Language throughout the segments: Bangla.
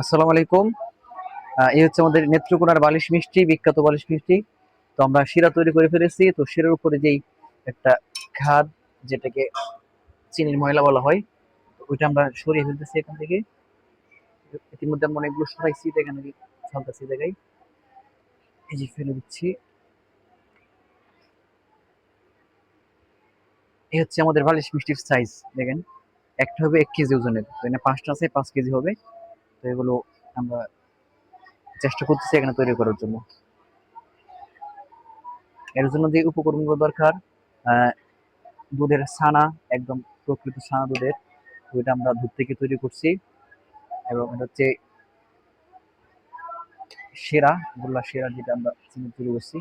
আসসালামু আলাইকুম। এই হচ্ছে আমাদের নেত্রকোনার বালিশ মিষ্টি, বিখ্যাত বালিশ মিষ্টি। তো আমরা শিরা তৈরি করে ফেলেছি। তো শিরার উপরে যেই একটা খাদ, যেটাকে চিনির ময়লা বলা হয় ওইটা আমরা সরিয়ে ফেলতেছি এখান থেকে। ইতিমধ্যে আমরা অনেকগুলো সরাইছি তো এখানে ফেলতেছি জায়গায় এই যে ফেলে দিচ্ছি। এই হচ্ছে আমাদের বালিশ মিষ্টির সাইজ দেখেন। একটা হবে এক কেজি ওজনের এখানে পাঁচটা আছে, পাঁচ কেজি হবে। তো এগুলো আমরা চেষ্টা করতেছি এখানে তৈরি করার জন্য। এর জন্য যে উপকরণগুলো দরকার দুধের ছানা, একদম প্রকৃত ছানা দুধের, ওইটা আমরা দুধ থেকে তৈরি করছি। এবং এটা হচ্ছে সেরা গোল্লা সেরা যেটা আমরা চিনি তৈরি করছি।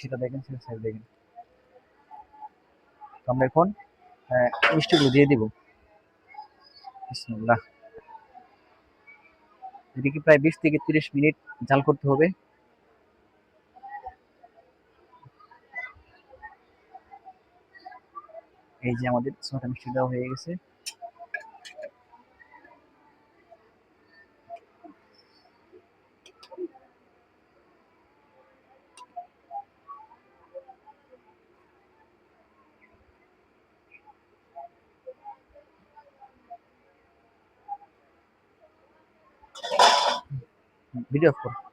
সেটা দেখেন, সেটা সাইজ দেখেন। আমরা এখন মিষ্টিগুলো দিয়ে দিব। বিসমিল্লাহ। এদিকে প্রায় বিশ থেকে তিরিশ মিনিট জাল করতে হবে। এই যে আমাদের ছটা মিষ্টি দেওয়া হয়ে গেছে। Bir dakika.